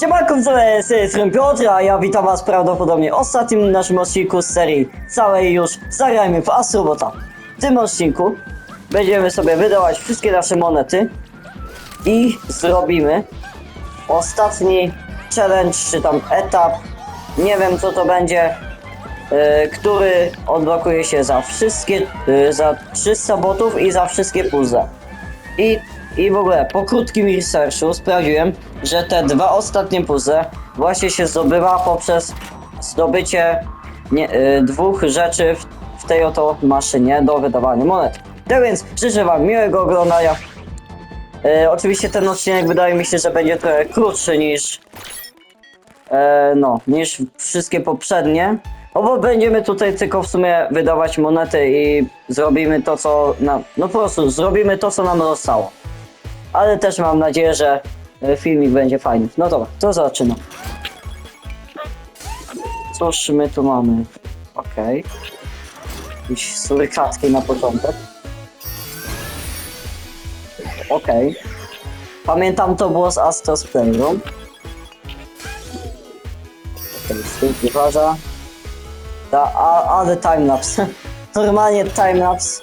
Siemanko, widzowie, z tej strony Piotr, a ja witam was prawdopodobnie ostatnim naszym odcinku z serii całej już Zagrajmy w Astrobota. W tym odcinku będziemy sobie wydawać wszystkie nasze monety i zrobimy ostatni challenge, czy tam etap, nie wiem co to będzie, yy, który odblokuje się za wszystkie, yy, za 300 botów i za wszystkie puzzle. I, I w ogóle po krótkim researchu sprawdziłem, że te dwa ostatnie puzzle właśnie się zdobywa poprzez zdobycie nie, y, dwóch rzeczy w, w tej oto maszynie do wydawania monet. Tak więc życzę wam miłego oglądania. Y, oczywiście ten odcinek wydaje mi się, że będzie trochę krótszy niż e, no, niż wszystkie poprzednie. No bo będziemy tutaj tylko w sumie wydawać monety i zrobimy to, co nam. No po prostu zrobimy to, co nam zostało. Ale też mam nadzieję, że e, filmik będzie fajny. No dobra, to zaczynam. Cóż my tu mamy? Okej. Jakieś surykatki na początek. Okej. Pamiętam to było z Astros Playroom. Okej, okay, uważa. Da, a, ale timelapse. Normalnie timelapse.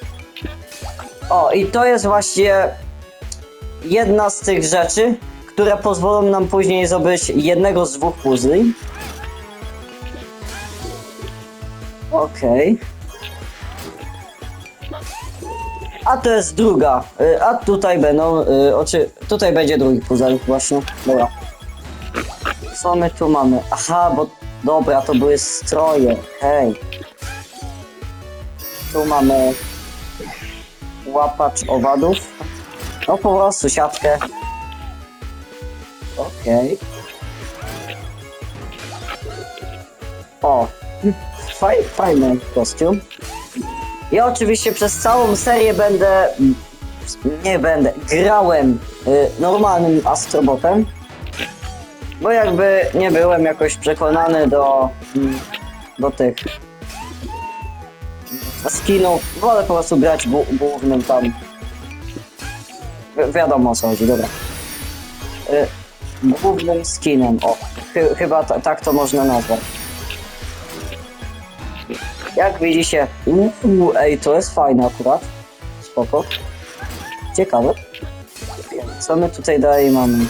O, i to jest właśnie jedna z tych rzeczy, które pozwolą nam później zrobić jednego z dwóch puzli. Okej. A to jest druga. Y, A tutaj będą, y, oczy, tutaj będzie drugi puzzle właśnie. Dobra. Co my tu mamy? Aha, bo dobra, to były stroje. Hej. Tu mamy łapacz owadów. No po prostu siatkę. Okej. O, faj, fajny kostium. Ja oczywiście przez całą serię będę, nie będę, grałem y, normalnym astrobotem. Bo jakby nie byłem jakoś przekonany do, mm, do tych skinów, wolę po prostu grać głównym tam. Wi- wiadomo o co chodzi, dobra. Y, głównym skinem, o, chy- chyba ta, tak to można nazwać. Jak widzicie, uu, ej, to jest fajne akurat. Spoko. Ciekawe. Co my tutaj dalej mamy?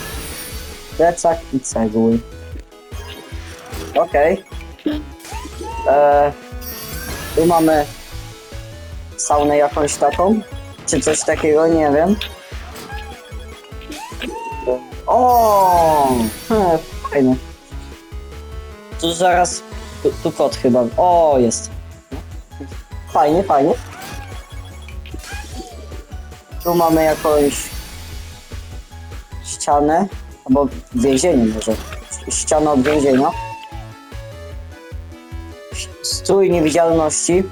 Plecak i cegły. Okej. Eee, Tu mamy saunę jakąś taką, czy coś takiego, nie wiem. O, he, fajne. Tu zaraz, tu, tu kot chyba, o jest. Fajnie, fajnie. Tu mamy jakąś ścianę, albo więzienie może. Ściana od więzienia. Strój niewidzialności.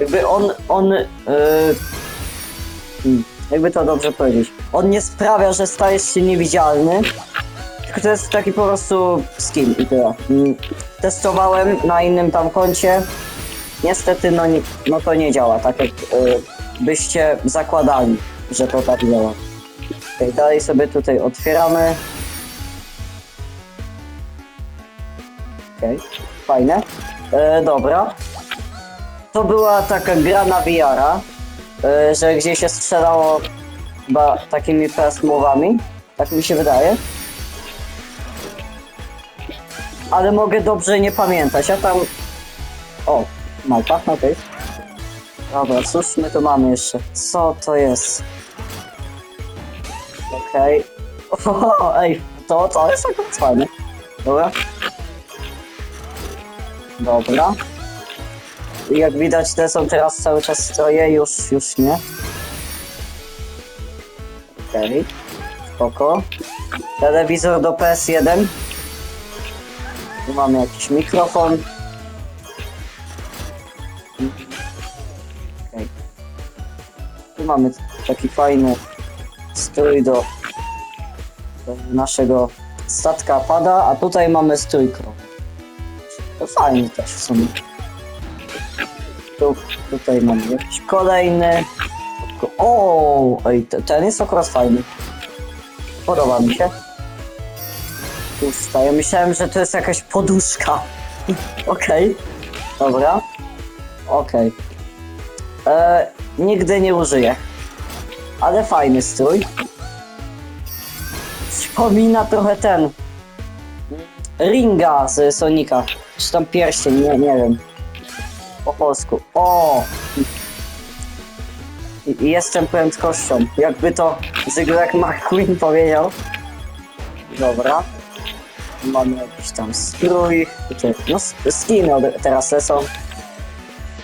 Jakby on, on, yy, jakby to dobrze powiedzieć. On nie sprawia, że stajesz się niewidzialny, tylko to jest taki po prostu skin i tyle. Mm, Testowałem na innym tam koncie. Niestety, no, nie, no to nie działa tak, jak yy, byście zakładali, że to tak działa. Okay, dalej sobie tutaj otwieramy. Okej, fajne. E, dobra. To była taka gra na VR-a, e, że gdzie się strzelało chyba takimi fast move'ami. Tak mi się wydaje. Ale mogę dobrze nie pamiętać. Ja tam... O, małpa, okej. Dobra, cóż my tu mamy jeszcze? Co to jest? Okej. O, ej, to, to jest akurat fajne. Dobra. Dobra. Jak widać, te są teraz cały czas stroje, już, już nie. Okej. Spoko. Telewizor do PS1. Tu mamy jakiś mikrofon. Okej. Tu mamy taki fajny strój do, do naszego statka pada, a tutaj mamy strój kron. To fajnie też w sumie. Tu, tutaj mamy jakiś kolejny. O, ten jest akurat fajny. Podoba mi się. pusta. Ja myślałem, że to jest jakaś poduszka. Okej. Dobra. Okej. E, Nigdy nie użyję. Ale fajny strój. Przypomina trochę ten. Ringa z Sonika. Czy tam pierścień, nie, nie wiem. Po polsku. O! I- Jestem prędkością. Jakby to Zygzak McQueen powiedział. Dobra. Mamy jakiś tam strój. No skiny teraz lecą.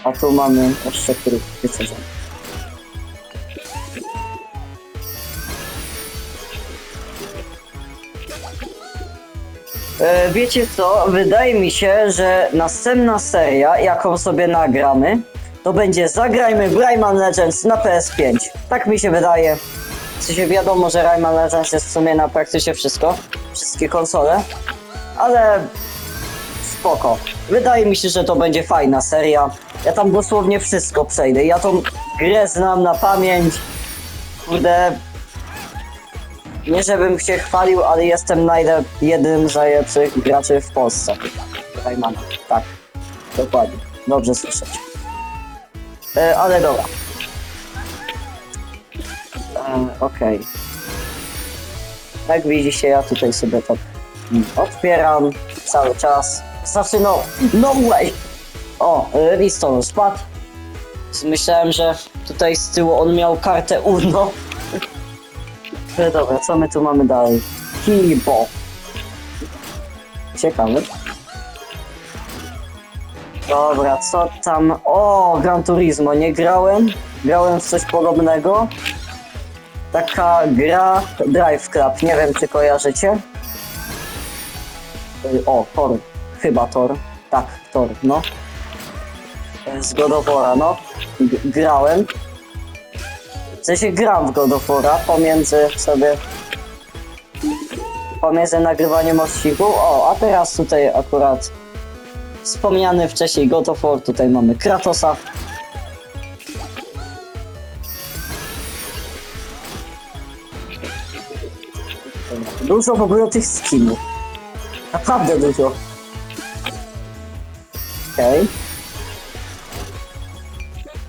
A tu mamy jeszcze który wycerzony. E, Wiecie co? Wydaje mi się, że następna seria, jaką sobie nagramy, to będzie Zagrajmy w Rayman Legends na PS5. Tak mi się wydaje. W sensie wiadomo, że Rayman Legends jest w sumie na praktycznie wszystko. Wszystkie konsole. Ale spoko. Wydaje mi się, że to będzie fajna seria. Ja tam dosłownie wszystko przejdę. Ja tą grę znam na pamięć. Kurde, nie żebym się chwalił, ale jestem najlep- jednym z najlepszych graczy w Polsce. Raymana. Tak, dokładnie. Dobrze słyszeć. E, ale dobra. E, Okej. Jak widzicie, ja tutaj sobie to otwieram cały czas. Znaczy, no, no way! O, e, liston spadł. Myślałem, że tutaj z tyłu on miał kartę UNO. E, Dobra, co my tu mamy dalej? Kibo. Ciekawe. Dobra, co tam? O, Gran Turismo, nie grałem. Grałem w coś podobnego. Taka gra Drive Club, nie wiem czy kojarzycie. O, Tor. Chyba Tor. Tak, Tor, no. Y, Z God of War'a, no. G grałem. Sensie gram w God of War'a pomiędzy sobie pomiędzy nagrywaniem odcinku. O, a teraz tutaj akurat wspomniany wcześniej God of War, tutaj mamy Kratosa. Dużo w ogóle tych skinów. Naprawdę dużo. Okej.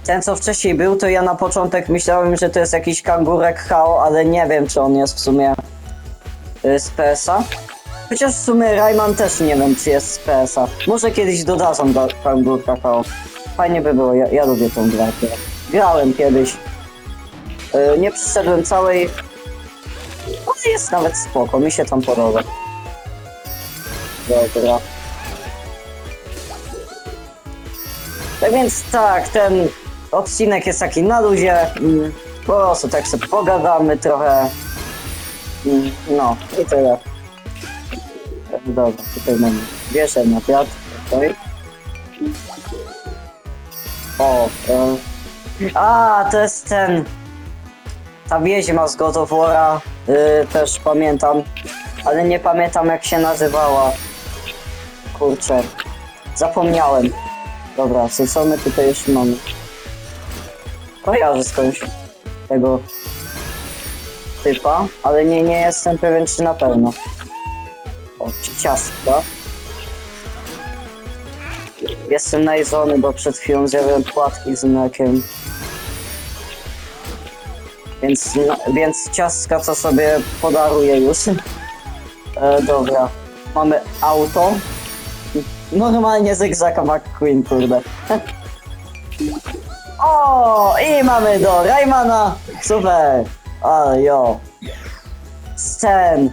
Ten co wcześniej był, to ja na początek myślałem, że to jest jakiś kangurek Hao, ale nie wiem czy on jest w sumie y, z PS-a. Chociaż w sumie Rayman też nie wiem czy jest z PS-a. Może kiedyś dodadzą do kangurka Hao. Fajnie by było, ja, ja lubię tą grę. Grałem kiedyś. Y, nie przyszedłem całej... Ale jest nawet spoko, mi się tam podoba. Dobra. Tak więc tak, ten odcinek jest taki na luzie. mm, Po prostu tak sobie pogadamy trochę. Mm, No i tyle. Dobra, tutaj mamy wieszę na. Okay. O, e... A, to jest ten. Ta wiedźma z God of War'a, y, też pamiętam, ale nie pamiętam jak się nazywała. Kurczę, zapomniałem. Dobra, co, co my tutaj jeszcze mamy? Kojarzę skądś tego typa, ale nie, nie jestem pewien czy na pewno. O, czy ciastka. Jestem najedzony, bo przed chwilą zjadłem płatki z mlekiem. Więc, no, więc ciastka co sobie podaruję już. E, dobra. Mamy auto. Normalnie zygzaka McQueen, kurde. O, i mamy do Raymana. Super. Ale jo. Scen.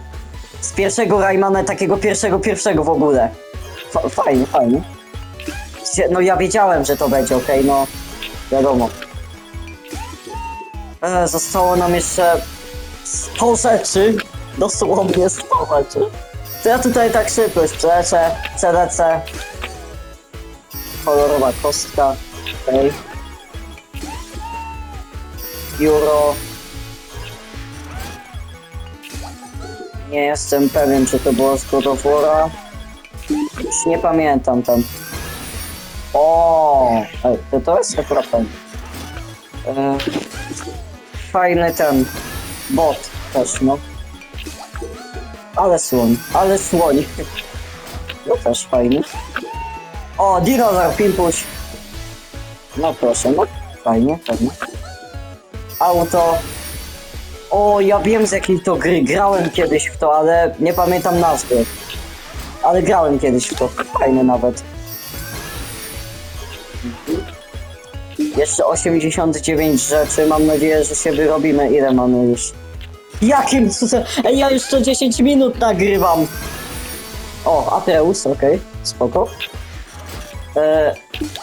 Z pierwszego Raymana, takiego pierwszego, pierwszego w ogóle. F fajnie, fajnie. No ja wiedziałem, że to będzie, okej, no. Wiadomo. E, zostało nam jeszcze 100 rzeczy. Dosłownie 100 rzeczy. To ja tutaj tak szybko już. CDC. Kolorowa kostka. Okej. Euro. Nie jestem pewien, czy to było z. Już nie pamiętam tam. O, to, to jest akurat. E, fajny ten bot też, no. Ale słoń, ale słoń. No też fajny. O, dinozaur Pimpuś. No proszę, no fajnie, fajnie. Auto. O, ja wiem z jakiej to gry. Grałem kiedyś w to, ale nie pamiętam nazwy. Ale grałem kiedyś w to. Fajne nawet. Jeszcze 89 rzeczy. Mam nadzieję, że się wyrobimy. Ile mamy już? Jakim cudem? Ej, ja już co 10 minut nagrywam. O, Atreus, okej, spoko. E,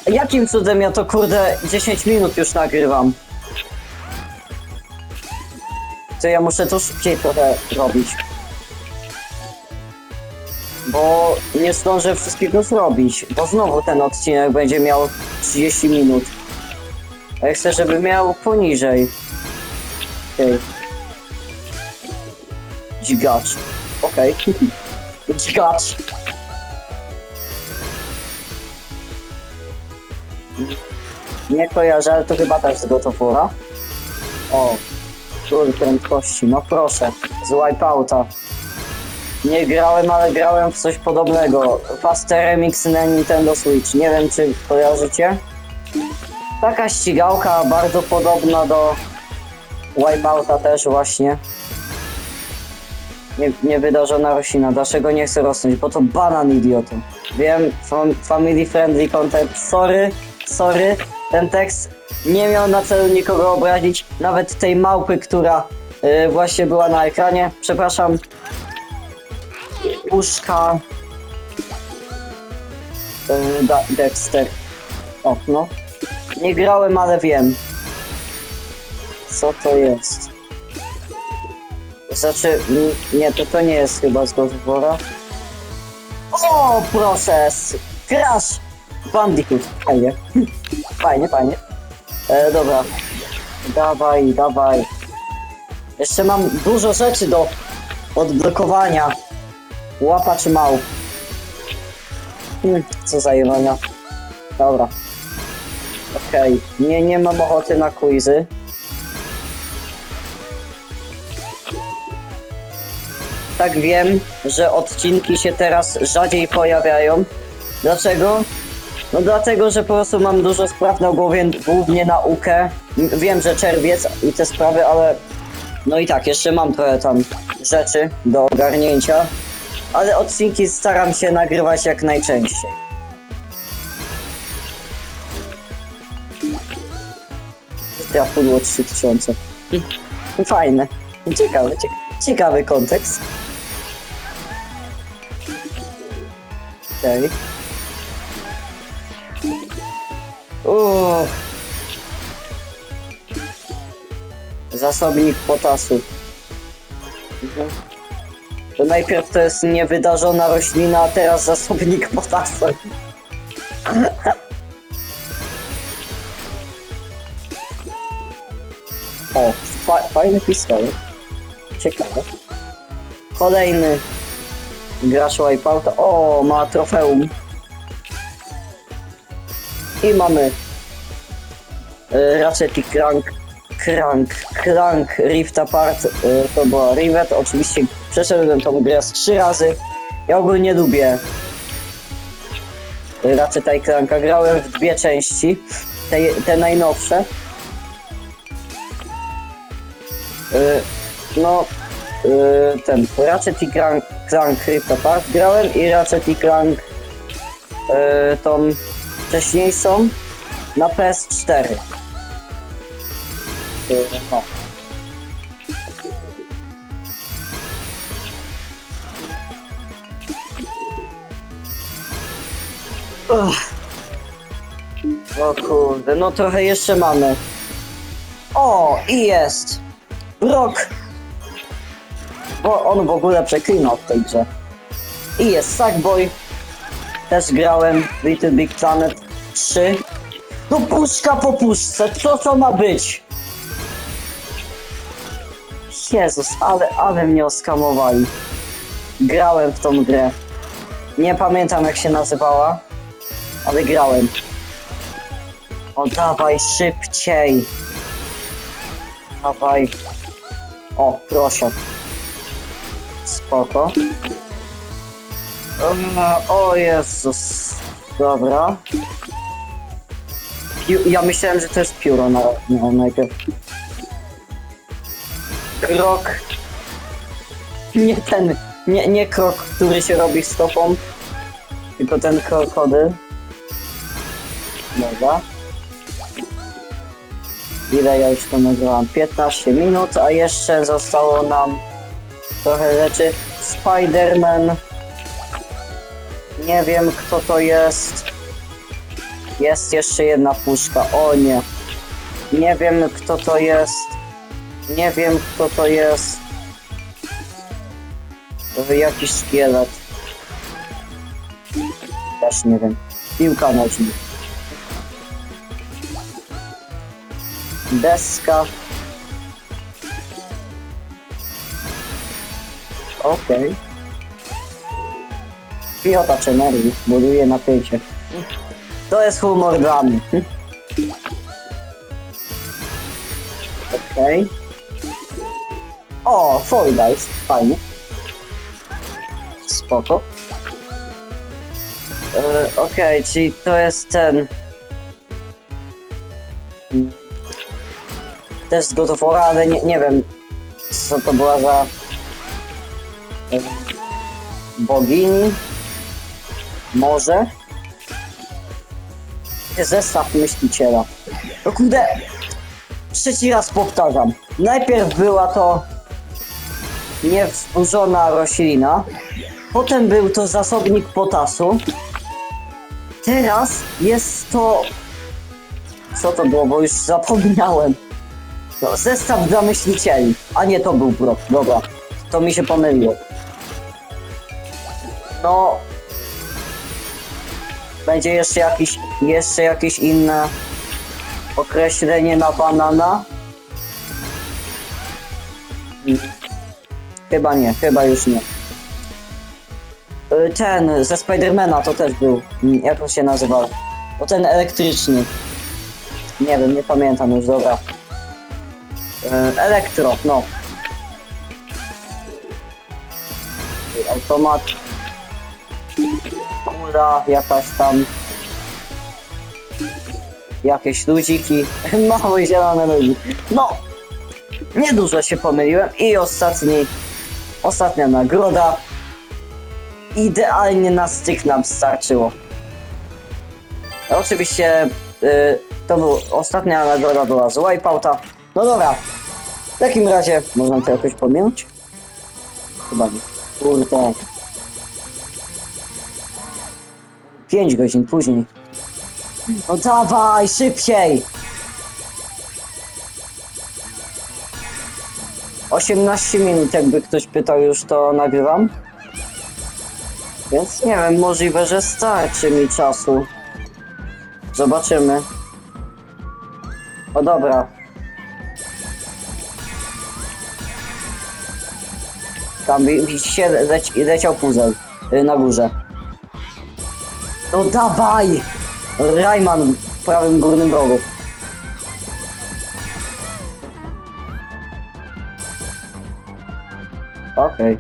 jakim cudem ja to kurde 10 minut już nagrywam? To ja muszę to szybciej trochę robić. Bo nie zdążę wszystkiego zrobić, bo znowu ten odcinek będzie miał 30 minut. A ja chcę, żeby miał poniżej. Okej. Dźgacz. Okej. Dźgacz. Nie kojarzę, ale to chyba też z Gotofura. O, król prędkości, no proszę, z Wipeouta. Nie grałem, ale grałem w coś podobnego. Faster Remix na Nintendo Switch. Nie wiem, czy kojarzycie. Taka ścigałka bardzo podobna do Wipeouta też właśnie. Nie, niewydarzona roślina. Dlaczego nie chcę rosnąć? Bo to banan idioto. Wiem, fam, family friendly content. Sorry, sorry. Ten tekst nie miał na celu nikogo obrazić. Nawet tej małpy, która y, właśnie była na ekranie. Przepraszam. Puszka. Da, Dexter. O, no. Nie grałem, ale wiem. Co to jest? Znaczy, nie, to to nie jest chyba z Godwora. O, proces! Crash! Bandicoot. Fajnie. Fajnie, fajnie. E, dobra. Dawaj, dawaj. Jeszcze mam dużo rzeczy do odblokowania. Łapacz małp. Hmm, co za jebania. Dobra. Okej. Nie, nie mam ochoty na quizy. tak wiem, że odcinki się teraz rzadziej pojawiają. Dlaczego? No dlatego, że po prostu mam dużo spraw na głowie, głównie naukę. Wiem, że czerwiec i te sprawy, ale no i tak, jeszcze mam trochę tam rzeczy do ogarnięcia. Ale odcinki staram się nagrywać jak najczęściej. Drapudło 3000. Fajne. Ciekawy, ciekawy, kontekst. Okej. Uff. Zasobnik potasu. Mhm. To najpierw to jest niewydarzona roślina, a teraz zasobnik potasu. O, fa fajny pistolet. Ciekawe. Kolejny gracz Wipeouta. O, ma trofeum. I mamy Ratchet i Crank, Crank, Crank Rift Apart. Y, to była Rivet. Oczywiście przeszedłem tą grę z trzy razy. Ja ogólnie lubię Ratcheta i Cranka. Grałem w dwie części. Te, te najnowsze. Y, no, ten Ratchet i Crank, Crank Rift Apart grałem i Ratchet i Crank y, tą wcześniejszą na PS4. Y, no. Ugh. O kurde, no trochę jeszcze mamy. O, i jest! Brock! Bo on w ogóle przeklinał w tej grze. I jest Sackboy. Też grałem w Little Big Planet 3. No puszka po puszce, co to ma być? Jezus, ale, ale mnie oskamowali. Grałem w tą grę. Nie pamiętam jak się nazywała, ale grałem. O dawaj szybciej. Dawaj. O, proszę. Spoko. O Jezus. Dobra. Ja myślałem, że to jest pióro na, na najpierw. Krok. Nie ten, nie, nie krok, który się robi stopą, tylko ten krokodyl. Dobra. Ile ja już to nagrałam? 15 minut, a jeszcze zostało nam trochę rzeczy. Spider-Man. Nie wiem kto to jest. Jest jeszcze jedna puszka. O nie. Nie wiem kto to jest. Nie wiem kto to jest. To jakiś szkielet. Też nie wiem. Piłka nożna. Deska. Okej. Miotacz energii. Buduje napięcie. To jest humor dla mnie. Okej. O, Fall Guys. Fajnie. Spoko. E, Okej, czyli to jest ten... Też z ale nie, nie wiem co to była za... Bogini? Może? Zestaw myśliciela. No kurde, trzeci raz powtarzam. Najpierw była to niewzburzona roślina, potem był to zasobnik potasu, teraz jest to... Co to było, bo już zapomniałem. Zestaw dla myślicieli, a nie to był prop, dobra. To mi się pomyliło. No, będzie jeszcze jakiś, jeszcze jakieś inne określenie na banana? Mm. Chyba nie, chyba już nie. Y, Ten ze Spidermana to też był. Mm, Jak on się nazywał? O ten elektryczny. Nie wiem, nie pamiętam już, dobra. Y, Elektro, no. Automat. Kula jakaś tam. Jakieś ludziki. Małe zielone ludzi. No! Niedużo się pomyliłem i ostatni, ostatnia nagroda. Idealnie na styk nam starczyło. Oczywiście y, to był, ostatnia nagroda była z Wipeouta. No dobra, w takim razie można to jakoś pominąć? Chyba nie. Kurde. 5 godzin później. No dawaj, szybciej! 18 minut, jakby ktoś pytał, już to nagrywam. Więc nie wiem, możliwe, że starczy mi czasu. Zobaczymy. O dobra. Tam wi- widzicie, leci, leciał puzzle y, na górze. No dawaj! Rayman w prawym górnym rogu. Okej.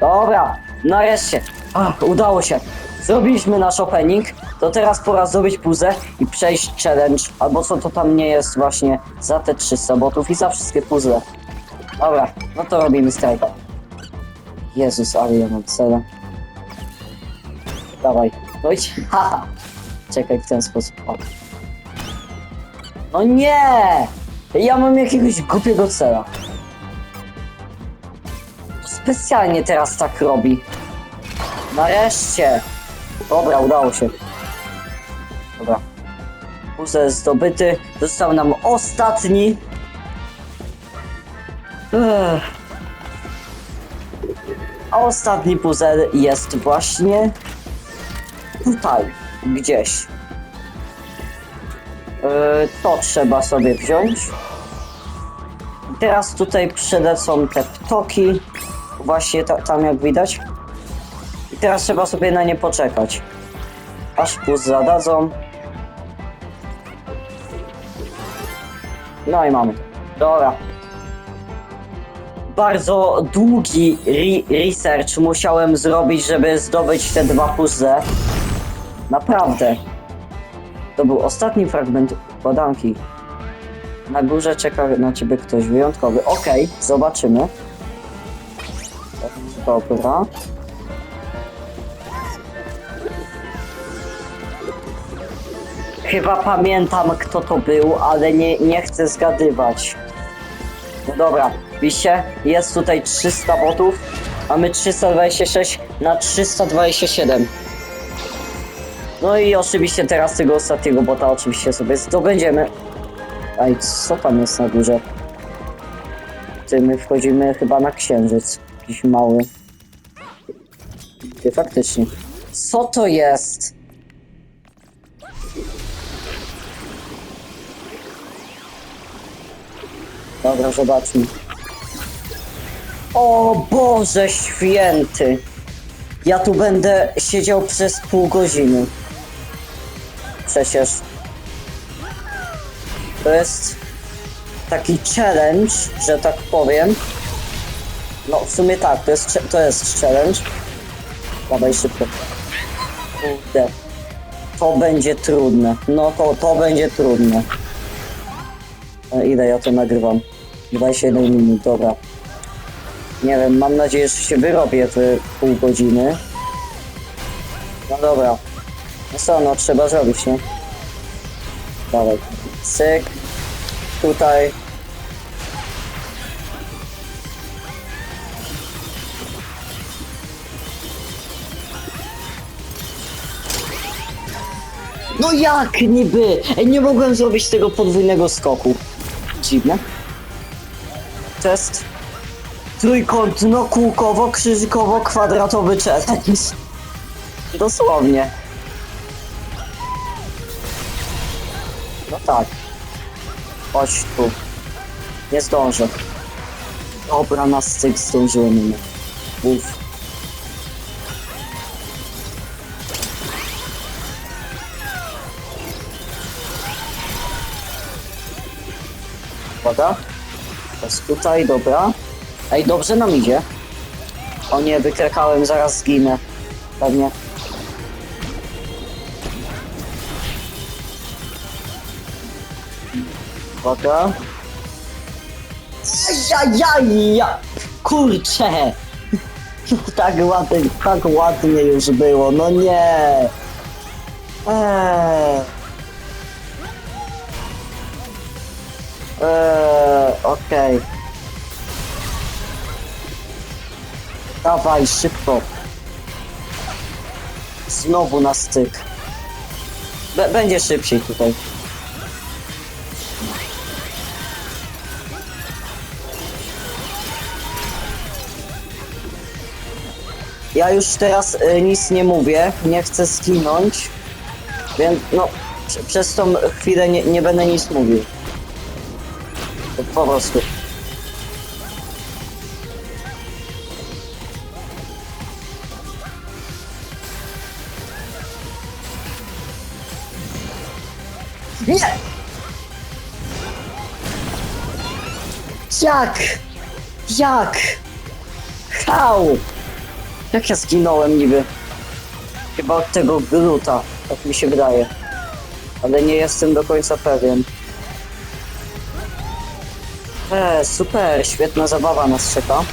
Dobra, nareszcie. Ach, udało się. Zrobiliśmy nasz opening. To teraz pora zrobić puzzle i przejść challenge. Albo co to tam nie jest właśnie za te 300 botów i za wszystkie puzzle. Dobra, no to robimy strajka. Jezus, ale ja mam cele. Dawaj, no. Haha. Czekaj w ten sposób. O. No nie! Ja mam jakiegoś głupiego cela. Specjalnie teraz tak robi. Nareszcie! Dobra, udało się. Dobra. Puzzle zdobyty. Został nam ostatni. Ech. Ostatni puzzle jest właśnie tutaj, gdzieś. Yy, to trzeba sobie wziąć. Teraz tutaj przylecą te ptoki. Właśnie ta, tam jak widać. I teraz trzeba sobie na nie poczekać. Aż pust zadadzą. No i mamy. Dobra. bardzo długi re research musiałem zrobić, żeby zdobyć te dwa puzzle. Naprawdę. To był ostatni fragment układanki. Na górze czeka na ciebie ktoś wyjątkowy. Okej, zobaczymy. Dobra. Chyba pamiętam kto to był, ale nie, nie chcę zgadywać. No dobra, widzicie? Jest tutaj 300 botów, a my 326 na 327. No i oczywiście teraz tego ostatniego bota oczywiście sobie zdobędziemy. Ej, co tam jest na górze? Ty, my wchodzimy chyba na księżyc. Jakiś mały. Ty, faktycznie. Co to jest? Dobra, zobaczmy. O Boże święty! Ja tu będę siedział przez pół godziny. Przecież. To jest taki challenge, że tak powiem. No w sumie tak, to jest, to jest challenge. Dawaj szybko. Kurde. To będzie trudne. No to, to będzie trudne. E, Ile ja to nagrywam? 21 minut, dobra. Nie wiem, mam nadzieję, że się wyrobię te pół godziny. No dobra. No co, no trzeba zrobić, nie? Dawaj. Cyk. Tutaj. No jak niby? Nie mogłem zrobić tego podwójnego skoku. Dziwne. Test. Trójkątno, kółkowo, krzyżykowo, kwadratowy challenge. Dosłownie. No tak. Chodź tu. Nie zdążę. Dobra, na styk zdążyłem. Uff. Uwaga. Teraz tutaj, dobra. Ej, dobrze nam idzie. O nie, wykrakałem, zaraz zginę. Pewnie. Uwaga. Jajaja! Kurczę! No tak ładnie, tak ładnie już było, no nie! Eee. Eee, okej. Dawaj, szybko. Znowu na styk. B będzie szybciej tutaj. Ja już teraz y, nic nie mówię, nie chcę zginąć, więc no, prze- przez tą chwilę nie, nie będę nic mówił. Po- prostu. Nie! Jak? Jak? How? Jak ja zginąłem niby? Chyba od tego gluta, tak mi się wydaje. Ale nie jestem do końca pewien. E, super, świetna zabawa nas czeka.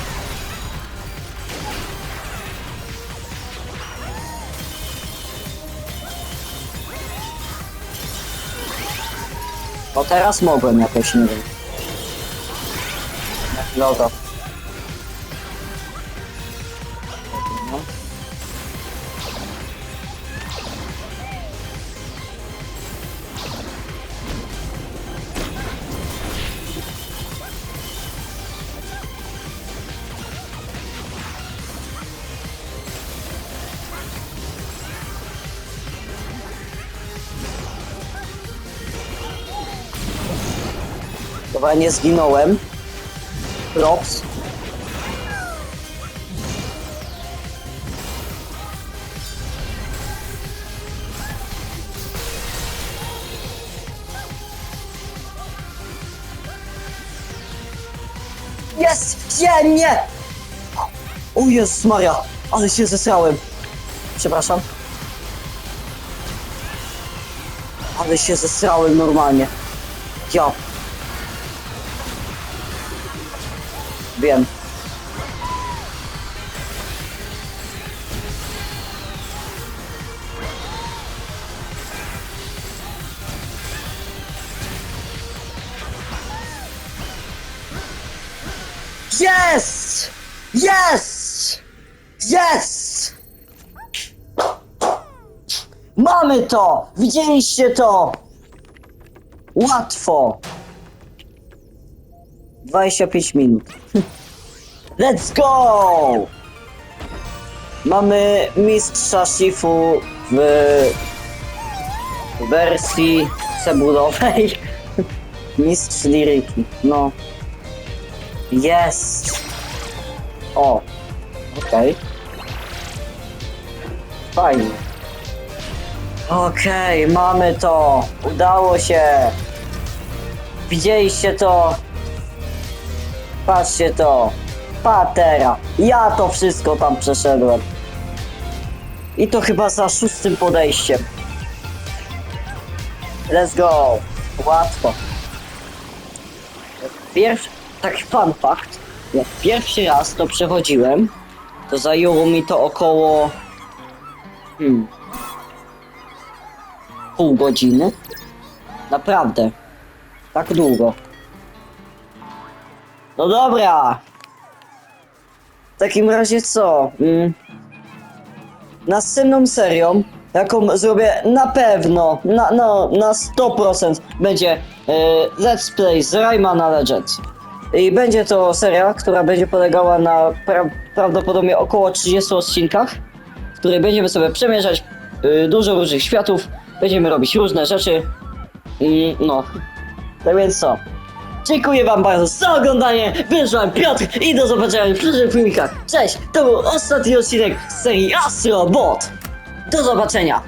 O teraz mogłem jakoś, nie wiem. Dobra. Nie zginąłem. Props. Jest! Nie, nie! O Jezus Maria, ale się zesrałem. Przepraszam. Ale się zesrałem normalnie. Ja. Wiem. Yes! Yes! Yes! Mamy to! Widzieliście to! Łatwo! 25 minut. Let's go! Mamy mistrza Shifu w wersji cebulowej. Mistrz liryki, no. Jest! O! Okej. Fajnie. Okej, mamy to! Udało się! Widzieliście to? Patrzcie to! Patera! Ja to wszystko tam przeszedłem. I to chyba za szóstym podejściem. Let's go! Łatwo. Pierwszy, taki fun fact, jak pierwszy raz to przechodziłem, to zajęło mi to około hmm, pół godziny. Naprawdę. Tak długo. No dobra. W takim razie co? Mm. Następną serią, jaką zrobię na pewno, na, no, na 100% będzie e, Let's Play z Raymana Legends. I będzie to seria, która będzie polegała na pra prawdopodobnie około 30 odcinkach, w której będziemy sobie przemierzać y, dużo różnych światów, będziemy robić różne rzeczy. I no. Tak więc co? Dziękuję wam bardzo za oglądanie, byłem Piotr i do zobaczenia w przyszłych filmikach. Cześć, to był ostatni odcinek z serii Astro Bot. Do zobaczenia.